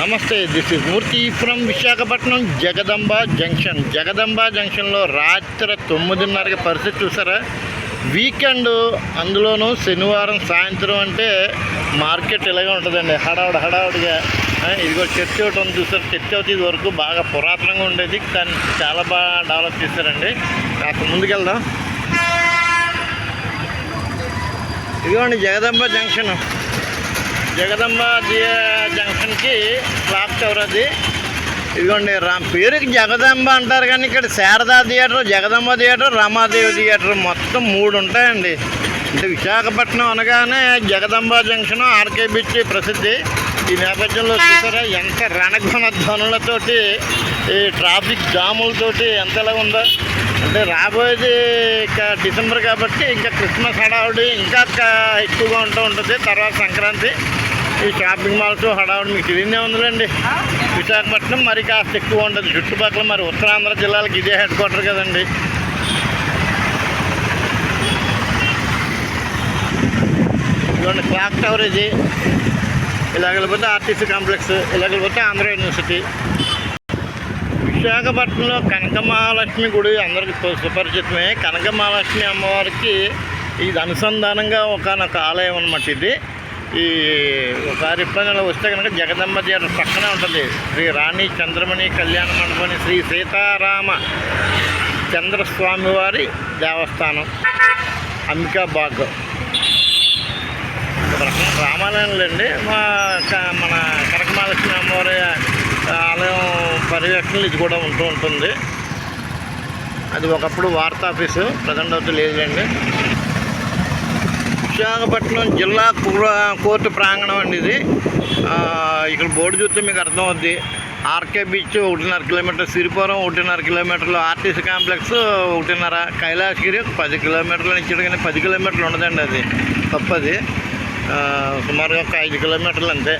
నమస్తే this is Murthy from Visakhapatnam Jagadamba junction Jagadamba జంక్షన్లో రాత్రి తొమ్మిదిన్నరకి పరిస్థితి చూసారా? వీకెండ్ అందులోనూ శనివారం సాయంత్రం అంటే మార్కెట్ ఇలాగే ఉంటుందండి. హడావుడ హడావుడిగా. ఇదిగో చర్చ్ ఒకటి ఉంది చూసారు? చర్చ్ ఒకటి ఇది వరకు బాగా పురాతనంగా ఉండేది కానీ చాలా బాగా డెవలప్ చేశారండి. కాస్త ముందుకెళ్దాం. ఇదిగోండి జగదంబ జంక్షన్ జగదంబ జంక్షన్కి క్లాక్ టవర్ అది. ఇదిగోండి రా పేరుకి జగదంబ అంటారు కానీ ఇక్కడ Sharada theatre Jagadamba theatre Ramadevi theatre మొత్తం మూడు ఉంటాయండి. అంటే విశాఖపట్నం అనగానే జగదంబ జంక్షన్ ఆర్కే బీచ్ ప్రసిద్ధి. ఈ నేపథ్యంలో చూసారా ఎంత రణఘన ధ్వనులతోటి ఈ ట్రాఫిక్ జాములతోటి ఎంత ఎలా ఉందో. అంటే రాబోయేది ఇంకా డిసెంబర్ కాబట్టి ఇంకా క్రిస్మస్ హడావుడి ఇంకా ఎక్కువగా ఉంటూ ఉంటుంది. తర్వాత సంక్రాంతి. ఈ షాపింగ్ మాల్స్ హడావుడు మీకు తెలియదే ఉందిలేండి. విశాఖపట్నం మరి కాస్త ఎక్కువ ఉండదు. చుట్టుపక్కల మరి ఉత్తరాంధ్ర జిల్లాలకు ఇదే హెడ్ క్వార్టర్ కదండి. ఇదిగోండి క్లాక్ టవర్ ఇది. ఇలాగ వెళ్ళిపోతే ఆర్టీసీ కాంప్లెక్స్ ఇలాగలిపోతే వెళ్ళిపోతే ఆంధ్ర యూనివర్సిటీ. విశాఖపట్నంలో కనకమహాలక్ష్మి గుడి అందరికీ సుపరిచితమే సుపరిచితమే. కనకమహాలక్ష్మి అమ్మవారికి ఇది అనుసంధానంగా ఒకనొక ఆలయం అన్నమాట ఇది. ఈ ఒకసారి ఇబ్బందులు వస్తే కనుక జగదమ్మ థియేటర్ పక్కనే ఉంటుంది. శ్రీ రాణి చంద్రమణి కళ్యాణ మండపం శ్రీ సీతారామ చంద్రస్వామి వారి దేవస్థానం. అంబికాబాగ్ ఒక రకమైన రామాలయంలండి. మా మన కనకమహాలక్ష్మి అమ్మవారి ఆలయం పర్యవేక్షణలు ఇది కూడా ఉంటూ ఉంటుంది. అది ఒకప్పుడు వార్తా ఆఫీసు. ప్రజెంట్ అవుతూ లేదులేండి. విశాఖపట్నం జిల్లా కోర్టు ప్రాంగణం అండి ఇది. ఇక్కడ బోర్డు చూస్తే మీకు అర్థమవుద్ది. ఆర్కే బీచ్ ఒకటిన్నర కిలోమీటర్ సిరిపురం ఒకటిన్నర కిలోమీటర్లు ఆర్టీసీ కాంప్లెక్స్ ఒకటిన్నర కైలాసగిరి పది కిలోమీటర్ల నుంచి కానీ పది కిలోమీటర్లు ఉండదండి అది. తప్పది. సుమారుగా ఒక ఐదు కిలోమీటర్లు అంతే.